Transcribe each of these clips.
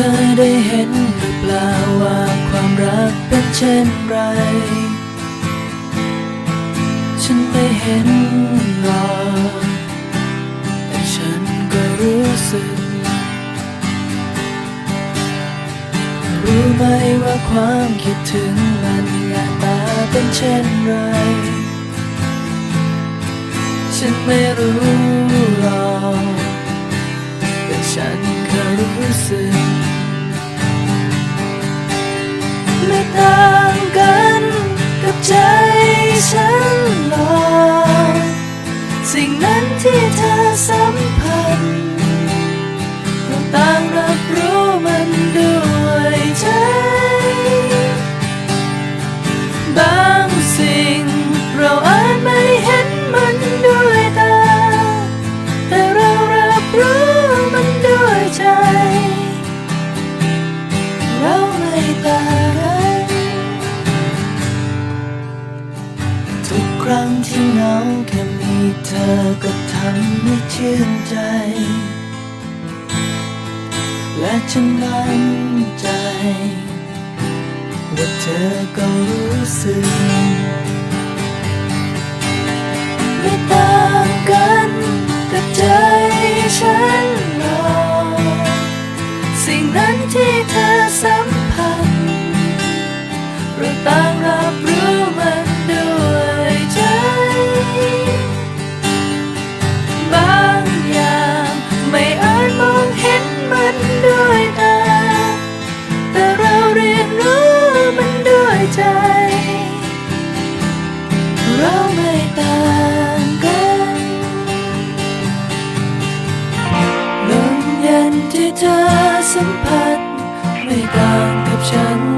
เคยได้เห็นหรือเปล่าว่าความรักเป็นเช่นไร ฉันไม่เห็นหรอกแต่ฉันก็รู้สึก รู้ไหมว่าความคิดถึงมันหน้าตาเป็นเช่นไร ฉันไม่รู้หรอกแต่ฉันก็รู้สึก ไม่ต่างกันกับใจฉันหรอกสิ่งนั้นที่เธอสัมผัสเราต่างรับรู้มันด้วยใจ รั้งที่เหงาแค่มีเธอก็ทำให้ชื่นใจ และฉันมั่นใจ ว่าเธอก็รู้สึกไม่ต่างกันกับใจฉันหรอกสิ่งนั้นที่เธอสัมผัสเราต่างรับ เราไม่ต่างกันลมเย็นที่เธอสัมผัส ไม่ต่างกับฉัน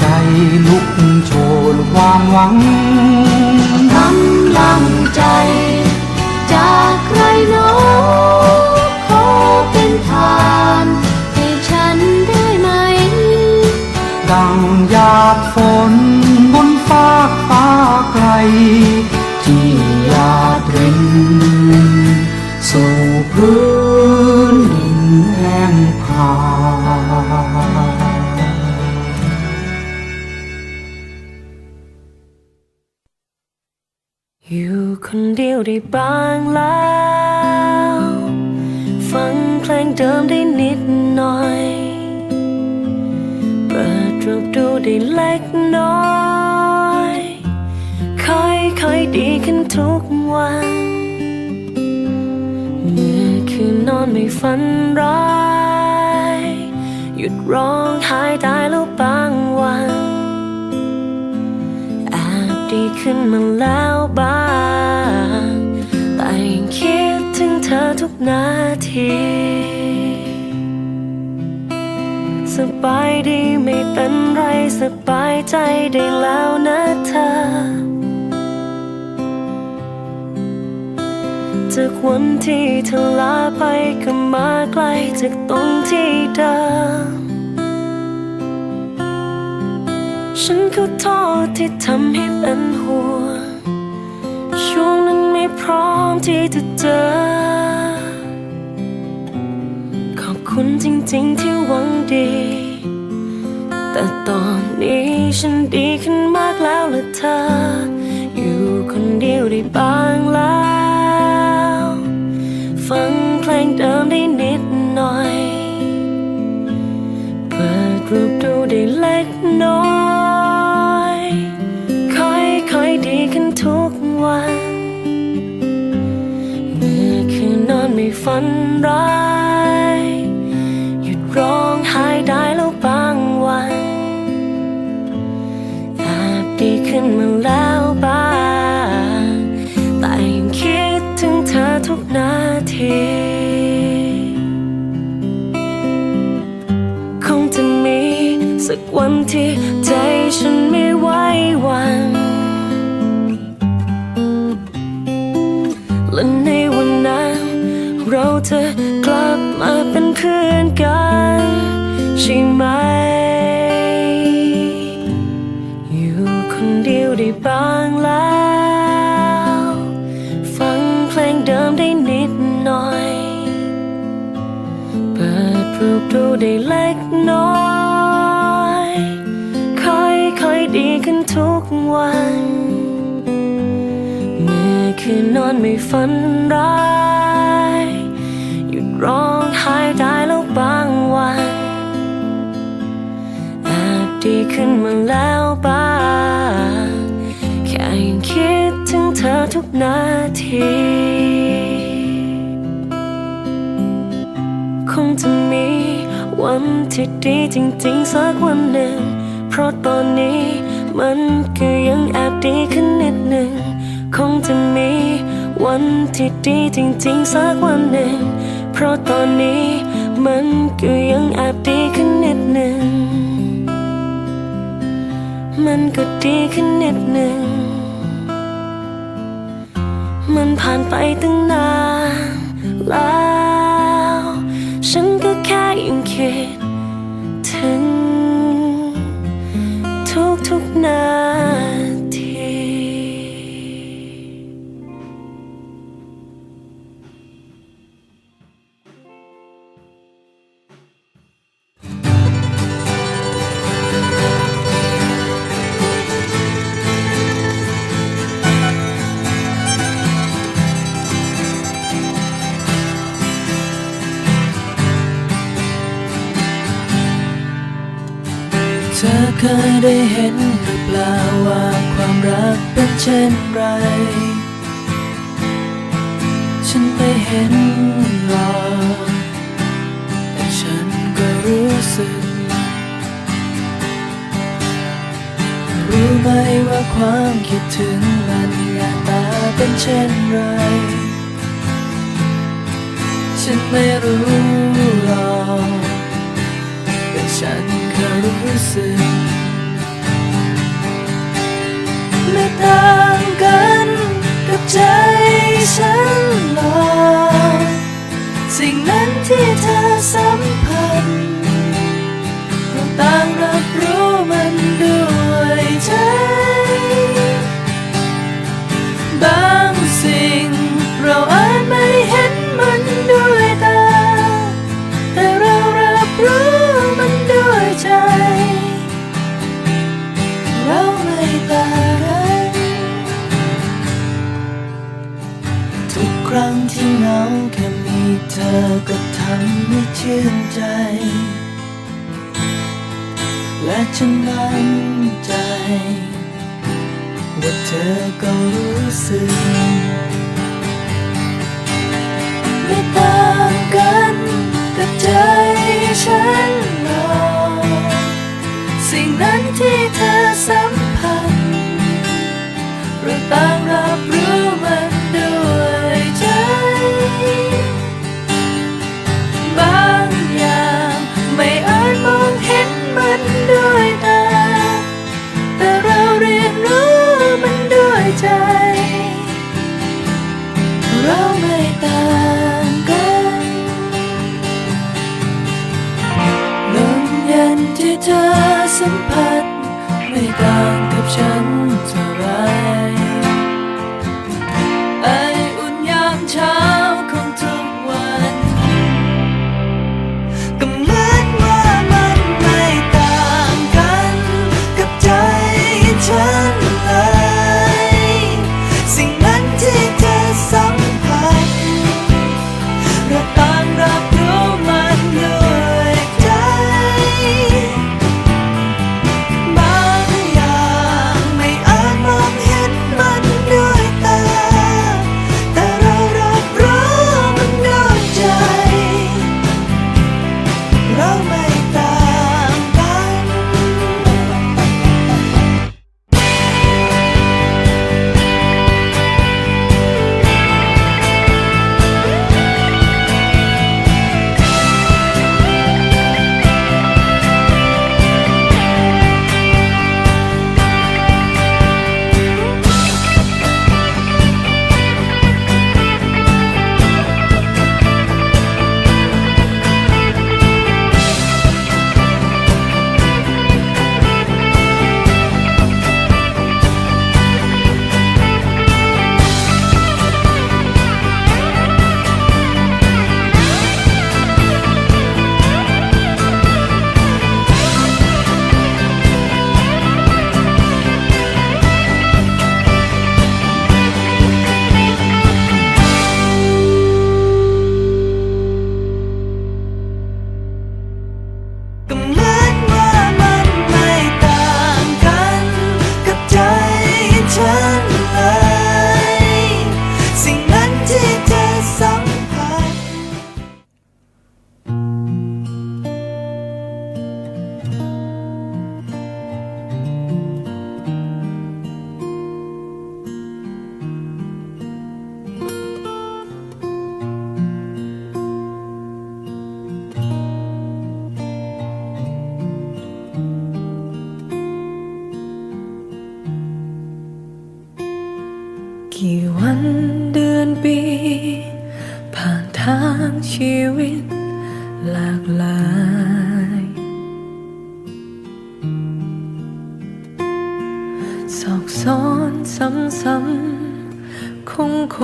ใจลุกโชนความหวังกำลังใจ จากใครหนอขอเป็นทานให้ฉันได้ไหม ดังหยาดฝนบนฟ้าฟ้าไกล ที่หยาดรินสู่พื้น วได้บ้างแล้ว ฟังเพลงเดิมได้นิดหน่อย เปิดรูปดูได้เล็กน้อยค่อยๆดีขึ้นทุกวัน เมื่อคืนนอนไม่ฝันร้าย หยุดร้องไห้ตายแล้วบางวันอาจดีขึ้นมาแล้วบ้าง ธอทุกนาที สบายดีไม่เป็นไรสบายใจได้แล้วนะเธอ จากวันที่เธอลาไปก็มาไกลจากตรงที่เดิมฉันขอโทษที่ทำให้เป็นห่วงช่วงนั้น ไม่พร้อมที่จะเจอ ขอบคุณจริงๆที่หวังดี แต่ตอนนี้ฉันดีขึ้นมากแล้วละเธอ อยู่คนเดียวได้บ้างแล้ว ฟังเพลงเดิมได้นิดหน่อย เปิดรูปดูได้เล็กน้อย ฝันร้าย หยุดร้องไห้ได้แล้วบางวันอาจดีขึ้นมาแล้วบ้างแต่ยังคิดถึงเธอทุกนาทีคงจะมีสักวันที่ใจฉันไม่ไหวหวัน กวัน เมื่อคืนนอนไม่ฝันร้าย หยุดร้องไห้ได้แล้วบางวันอาจดีขึ้นมาแล้วบ้างแค่ยังคิดถึงเธอทุกนาทีคงจะมีวันที่ดีจริงๆสักวันหนึ่ง เพราะตอนนี้ มันก็ยังแอบดีขึ้นนิดหนึ่ง คงจะมีวันที่ดีจริงๆสักวันหนึ่ง เพราะตอนนี้มันก็ยังแอบดีขึ้นนิดหนึ่ง มันก็ดีขึ้นนิดหนึ่ง มันผ่านไปตั้งนานแล้ว ฉันก็แค่ยังคิด เธอเคยได้เห็นาว่าความรักเป็นเช่นไร ฉันไปเห็นหลอกแต่ฉันก็รู้สึก รู้ไหมว่าความคิดถึงมันหน้าตาเป็นเช่นไร ฉันไม่รู้หรอกแต่ฉันก็รู้สึก ไม่ต่างกันกับใจฉันหรอกสิ่งนั้นที่เธอสัมผัสเราต่างรับรู้มันด้วยใจ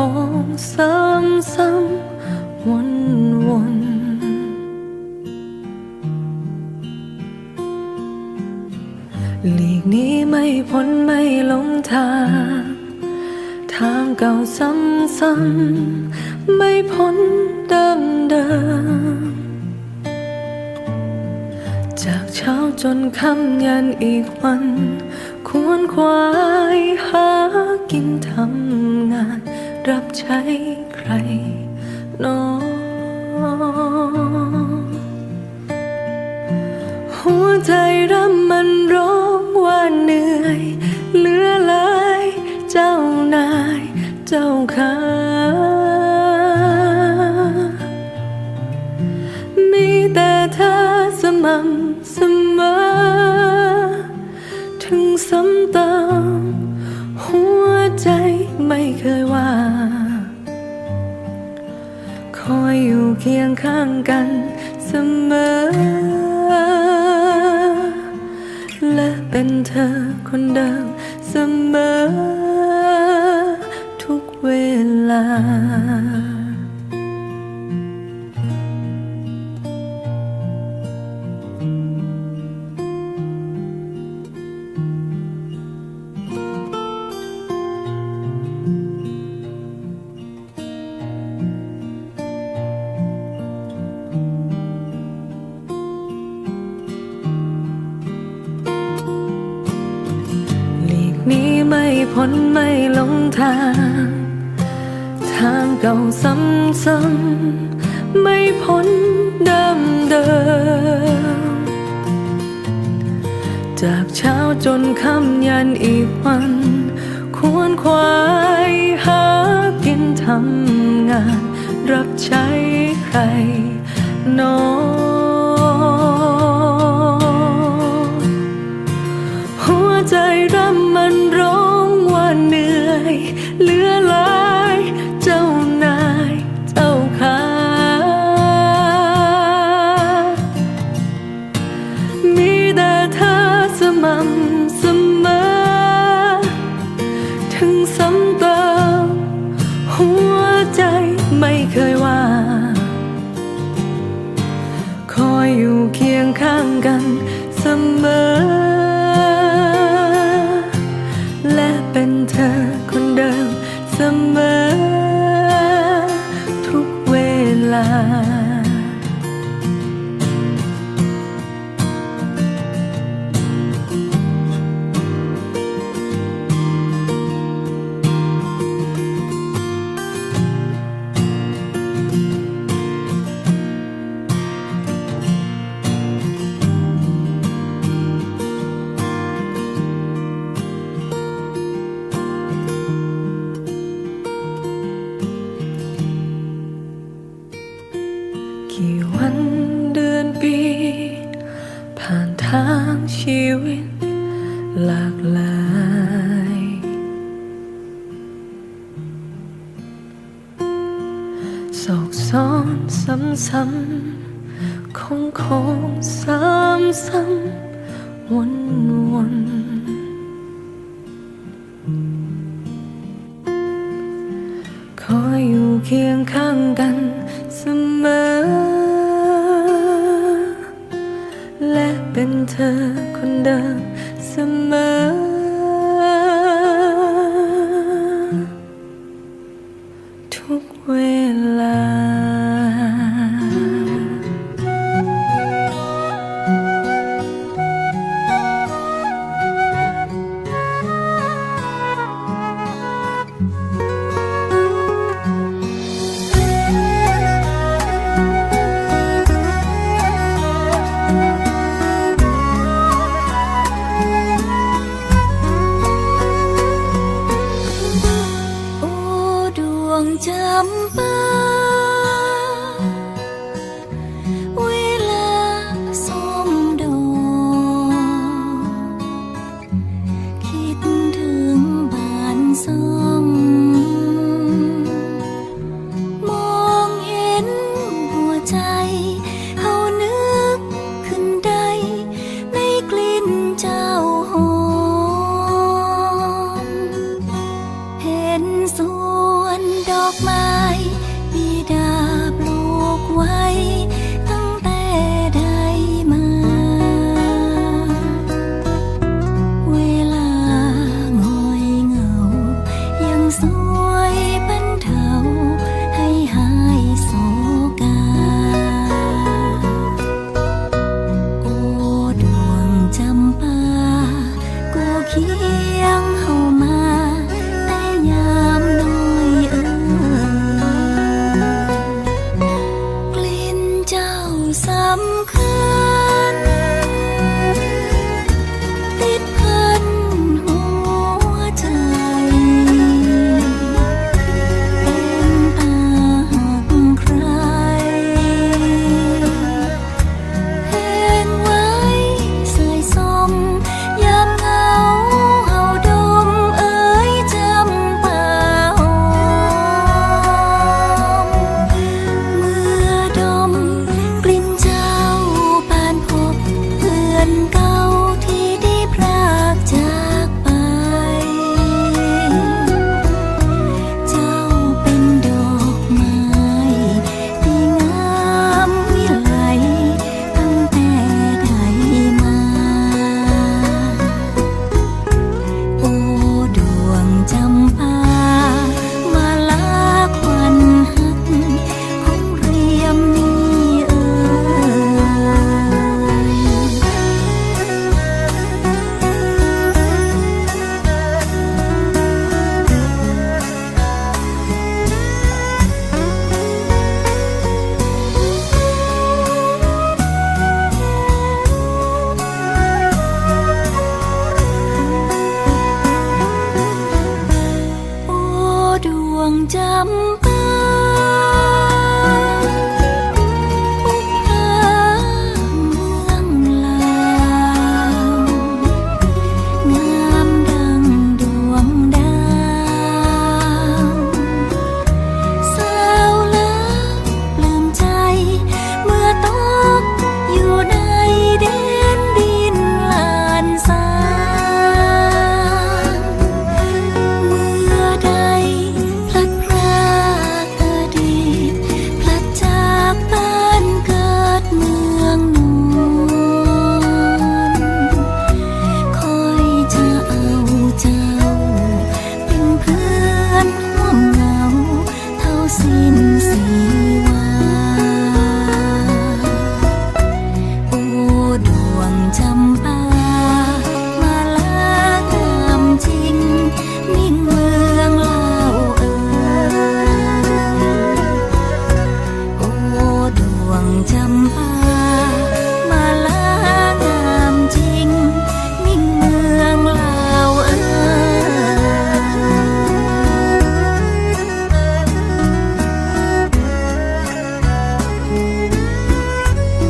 งคงซ้ำซ้ำวนวนหลีกนี้ไม่พ้นไม่ลงทาง ทางเก่าซ้ำๆไม่พ้นเดิมเดิมจากเช้าจนค่ำยันอีกวัน ควรควายหากินทำ รับใช้ใครนอหัวใจรำมันร้องว่าเหนื่อยเหลือหลายเจ้านายเจ้าข้ามีแต่เธอสม่ำเสมอ ถึงซ้ำติม เคยว่า คอยอยู่เคียงข้างกันเสมอ และเป็นเธอคนเดิม พ้นไม่หลงทาง ทางเก่าซ้ำๆไม่พ้นเดิมเดิม จากเช้าจนค่ำยันอีกวัน ควรควายหากินทำงาน รับใช้ใครหนอหั ซ้